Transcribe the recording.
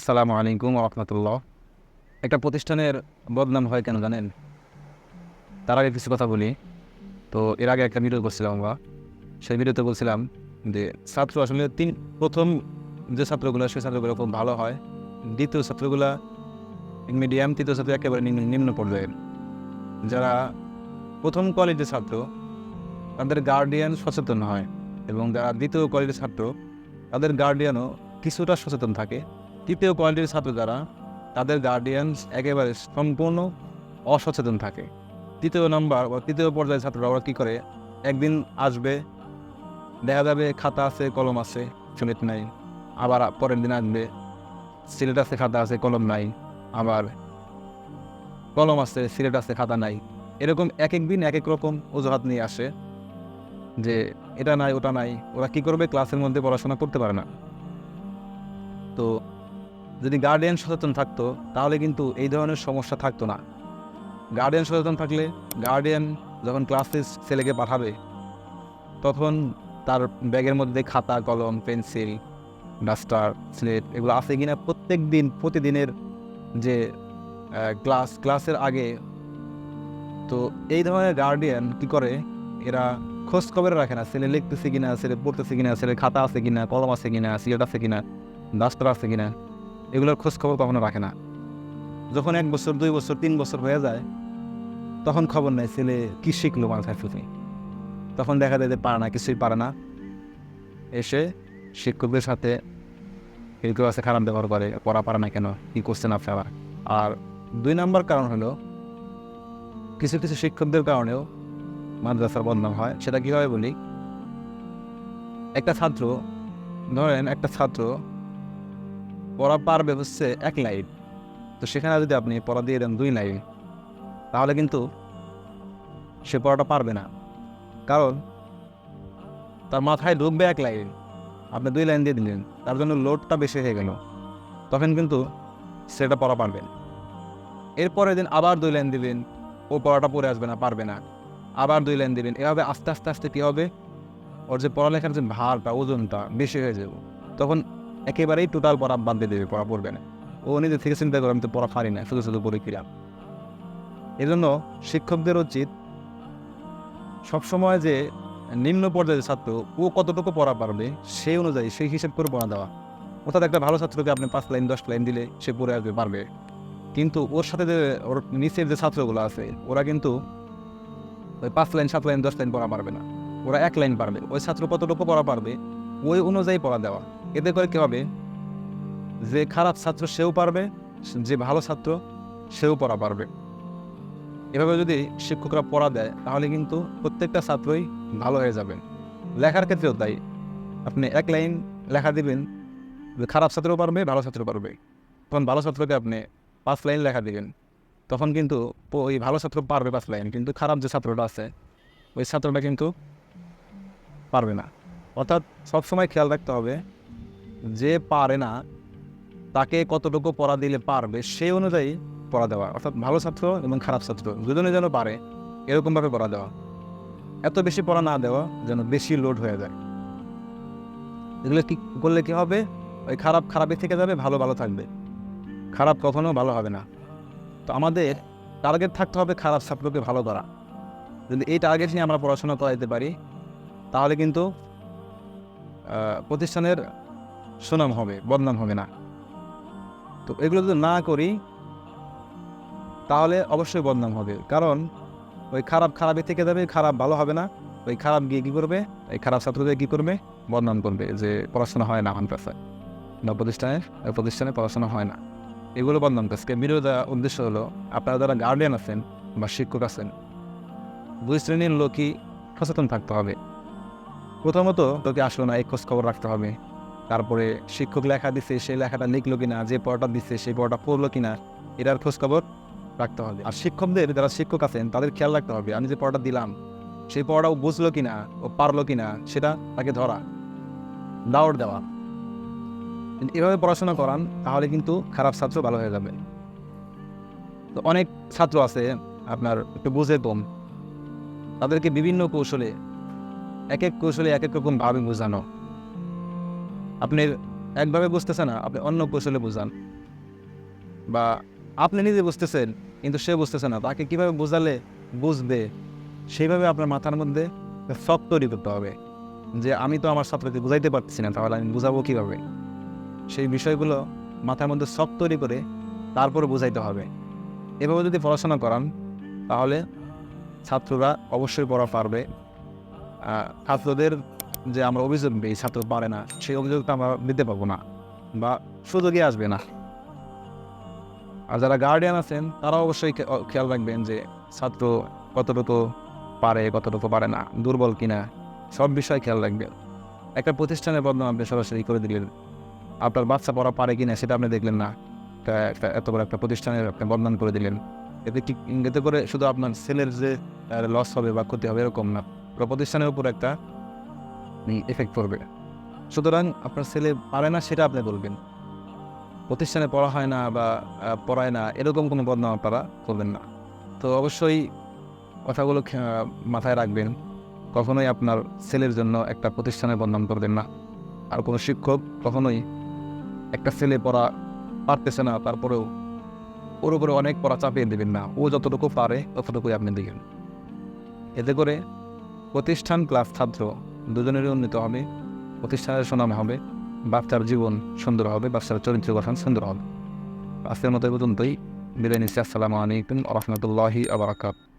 আসসালামু আলাইকুম রহমতুল্লাহ। একটা প্রতিষ্ঠানের বদনাম হয় কেন জানেন? তার আগে কিছু কথা বলি। তো এর আগে একটা ভিডিও করছিলাম আমরা। সেই ভিডিওতে বলছিলাম যে ছাত্র আসলে তিন, প্রথম যে ছাত্রগুলো সেই ছাত্রগুলো খুব ভালো হয়। দ্বিতীয় ছাত্রগুলা মিডিয়াম তৃতীয় ছাত্র একেবারে নিম্ন পর্যায়ের। যারা প্রথম কোয়ালিটির ছাত্র, তাদের গার্ডিয়ান সচেতন হয়। এবং যারা দ্বিতীয় কোয়ালিটির ছাত্র, তাদের গার্ডিয়ানও কিছুটা সচেতন থাকে। তৃতীয় কোয়ালিটির ছাত্র যারা তাদের গার্ডিয়ানস একেবারে সম্পূর্ণ অসচেতন থাকে। তৃতীয় নম্বর বা তৃতীয় পর্যায়ের ছাত্ররা ওরা কী করে? একদিন আসবে, দেখা যাবে খাতা আছে, কলম আছে, সিলেট নাই। আবার পরের দিন আসবে, সিলেট আছে, খাতা আছে, কলম নাই। আবার কলম আছে, সিলেট আছে, খাতা নাই। এরকম এক এক দিন এক এক রকম অজুহাত নিয়ে আসে যে এটা নাই, ওটা নাই। ওরা কি করবে? ক্লাসের মধ্যে পড়াশোনা করতে পারে না। যদি গার্ডিয়ান সচেতন থাকতো, তাহলে কিন্তু এই ধরনের সমস্যা থাকতো না। গার্ডিয়ান সচেতন থাকলে গার্ডিয়ান যখন ক্লাসে ছেলেকে পাঠাবে, তখন তার ব্যাগের মধ্যে খাতা, কলম পেন্সিল ডাস্টার স্লেট এগুলো আছে কিনা প্রত্যেক দিন প্রতিদিনের যে ক্লাস ক্লাসের আগে। তো এই ধরনের গার্ডিয়ান কি করে? এরা খোঁজ খবর রাখে না ছেলে লিখতেছে কিনা ছেলে পড়তেছে কিনা ছেলে খাতা আছে কিনা, কলম আছে কিনা সিলেট আছে কিনা ডাস্টার আছে কিনা। এগুলোর খোঁজ খবর কখনো রাখে না। যখন এক বছর, দুই বছর, তিন বছর হয়ে যায়, তখন খবর নেই ছেলে কী শিখলো মাথায় ফুটে তখন দেখা যায় যে পারে না, কিছুই পারে না। এসে শিক্ষকদের সাথে কেউ কেউ আছে, খারাপ ব্যবহার করে, পড়া পারে না কেন, কী করছে না ফেলা আর দুই নাম্বার কারণ হলো, কিছু কিছু শিক্ষকদের কারণেও মাদ্রাসার বদনাম হয়। সেটা কীভাবে বলি? একটা ছাত্র, ধরেন একটা ছাত্র পড়া পারবে হচ্ছে এক লাইন। তো সেখানে যদি আপনি পড়া দিয়ে দেন দুই লাইন, তাহলে কিন্তু সে পড়াটা পারবে না। কারণ তার মাথায় ঢুকবে এক লাইন। আপনি দুই লাইন দিয়ে দিলেন, তার জন্য লোডটা বেশি হয়ে গেল। তখন কিন্তু সেটা পড়া পারবেন এরপরের দিন আবার দুই লাইন দিলেন, ও পড়াটা পড়ে আসবে না, পারবে না। আবার দুই লাইন দিলেন, এভাবে আস্তে আস্তে আস্তে কী হবে? ওর যে পড়ালেখার যে ভারটা, ওজনটা বেশি হয়ে যাবে। তখন একেবারেই টোটাল পড়া বাদ দিয়ে দেবে, পড়া পড়বে না। ও নিজে থেকে চিন্তা করে, আমি তো পড়া পারি না, শুধু শুধু পড়ে কিরাম এই জন্য শিক্ষকদের উচিত সবসময় যে নিম্ন পর্যায়ের ছাত্র, ও কতটুকু পড়া পারবে, সেই অনুযায়ী, সেই হিসেব করে পড়া দেওয়া। অর্থাৎ একটা ভালো ছাত্রকে আপনি পাঁচ লাইন, দশ লাইন দিলে সে পড়ে আসবে, পারবে। কিন্তু ওর সাথে যে, ওর নিচের যে ছাত্রগুলো আছে, ওরা কিন্তু ওই পাঁচ লাইন, সাত লাইন, দশ লাইন পড়া পারবে না। ওরা এক লাইন পারবে। ওই ছাত্র কতটুকু পড়া পারবে, ওই অনুযায়ী পড়া দেওয়া। এতে করে কী হবে? যে খারাপ ছাত্র সেও পারবে, যে ভালো ছাত্র সেও পড়া পারবে। এভাবে যদি শিক্ষকরা পড়া দেয়, তাহলে কিন্তু প্রত্যেকটা ছাত্রই ভালো হয়ে যাবে। লেখার ক্ষেত্রেও তাই। আপনি এক লাইন লেখা দিবেন খারাপ ছাত্রও পারবে, ভালো ছাত্র পারবে। তখন ভালো ছাত্রকে আপনি পাঁচ লাইন লেখা দিবেন। তখন কিন্তু ওই ভালো ছাত্র পারবে পাঁচ লাইন, কিন্তু খারাপ যে ছাত্রটা আছে, ওই ছাত্রটা কিন্তু পারবে না। অর্থাৎ সবসময় খেয়াল রাখতে হবে যে পারে না, তাকে কতটুকু পড়া দিলে পারবে সেই অনুযায়ী পড়া দেওয়া। অর্থাৎ ভালো ছাত্র এবং খারাপ ছাত্র, দুজনে যেন পারে, এরকমভাবে পড়া দেওয়া। এত বেশি পড়া না দেওয়া যেন বেশি লোড হয়ে যায়। এগুলো কি করলে কি হবে? ওই খারাপ খারাপই থেকে যাবে, ভালো ভালো থাকবে। খারাপ কখনো ভালো হবে না। তো আমাদের টার্গেট থাকতে হবে খারাপ ছাত্রকে ভালো করা। যদি এই টার্গেট নিয়ে আমরা পড়াশোনা করাইতে পারি, তাহলে কিন্তু প্রতিষ্ঠানের সুনাম হবে, বদনাম হবে না। তো এগুলো যদি না করি, তাহলে অবশ্যই বদনাম হবে। কারণ ওই খারাপ খারাপই থেকে যাবে, খারাপ ভালো হবে না। ওই খারাপ গিয়ে কী করবে? এই খারাপ ছাত্রদের কী করবে? বদনাম করবে যে পড়াশোনা হয় না মাদ্রাসায়। বা প্রতিষ্ঠানে প্রতিষ্ঠানে পড়াশোনা হয় না। এগুলো বদনাম ভিডিও দেওয়ার উদ্দেশ্য হলো, আপনারা যারা গার্ডিয়ান আছেন বা শিক্ষক আছেন, দুই শ্রেণির লোকই সচেতন থাকতে হবে। প্রথমত তোকে আসলো না, এই খোঁজ খবর রাখতে হবে। তারপরে শিক্ষক লেখা দিচ্ছে সেই লেখাটা লিখলো কিনা, যে পড়াটা দিচ্ছে সেই পড়াটা পড়ল কিনা, এটার খোঁজ খবর রাখতে হবে। আর শিক্ষকদের, যারা শিক্ষক আছেন, তাদের খেয়াল রাখতে হবে, আমি যে পড়াটা দিলাম, সেই পড়াটা ও বুঝলো কিনা ও পারল কিনা, সেটা তাকে ধরা দাওয়ার দেওয়া। এভাবে পড়াশোনা করান, তাহলে কিন্তু খারাপ ছাত্র ভালো হয়ে যাবে। তো অনেক ছাত্র আছে, আপনার একটু বুঝে কম। তাদেরকে বিভিন্ন কৌশলে, এক এক কৌশলে এক এক রকম ভাবে বোঝানো। আপনার একভাবে বুঝতেছে না, আপনি অন্য কৌশলে বুঝান। বা আপনি নিজে বুঝতেছেন, কিন্তু সে বুঝতেছে না। তাকে কীভাবে বোঝালে বুঝবে, সেইভাবে আপনার মাথার মধ্যে সব তৈরি করতে হবে যে, আমি তো আমার ছাত্রকে বুঝাইতে পারতেছি না, তাহলে আমি বুঝাবো কীভাবে? সেই বিষয়গুলো মাথার মধ্যে সব তৈরি করে তারপরে বুঝাইতে হবে। এভাবে যদি পড়াশোনা করান, তাহলে ছাত্ররা অবশ্যই পড়া পারবে। ছাত্রদের যে আমরা অভিযোগ দিই, ছাত্র পারে না, সেই অভিযোগটা আমরা দিতে পারব না বা সুযোগই আসবে না। আর যারা গার্ডিয়ান আছেন, তারা অবশ্যই খেয়াল রাখবেন যে ছাত্র কতটুকু পারে কতটুকু পারে না, দুর্বল কিনা, সব বিষয় খেয়াল রাখবেন। একটা প্রতিষ্ঠানের বদনাম আপনি সরাসরি করে দিলেন। আপনার বাচ্চা পড়া পারে কিনা, সেটা আপনি দেখলেন না। একটা এত বড় একটা প্রতিষ্ঠানের আপনি বদনাম করে দিলেন। এতে কি, এতে করে শুধু আপনার ছেলের যে লস হবে বা ক্ষতি হবে, এরকম না। প্রতিষ্ঠানের উপর একটা এফেক্ট পড়বে সুতরাং আপনার ছেলে পারে না সেটা আপনি বলবেন। প্রতিষ্ঠানে পড়া হয় না বা পড়ায় না, এরকম কোনো বদনাম আপনারা করবেন না। তো অবশ্যই কথাগুলো মাথায় রাখবেন। কখনোই আপনার ছেলের জন্য একটা প্রতিষ্ঠানের বদনাম করবেন না। আর কোনো শিক্ষক কখনোই একটা ছেলে পড়া পারতেছে না, তারপরেও ওর উপরে অনেক পড়া চাপিয়ে দেবেন না। ও যতটুকু পারে ততটুকুই আপনি দিবেন। এতে করে প্রতিষ্ঠান ক্লাস ছাত্র দুজনেরই উন্নীত হবে। প্রতিষ্ঠানের সুনাম হবে। বাচ্চার জীবন সুন্দর হবে। বাচ্চার চরিত্র গঠন সুন্দর হবে। আজকের মতো পর্যন্তই। বিদায় নিচ্ছি। আসসালামু আলাইকুম রহমতুল্লাহি আবরাকাত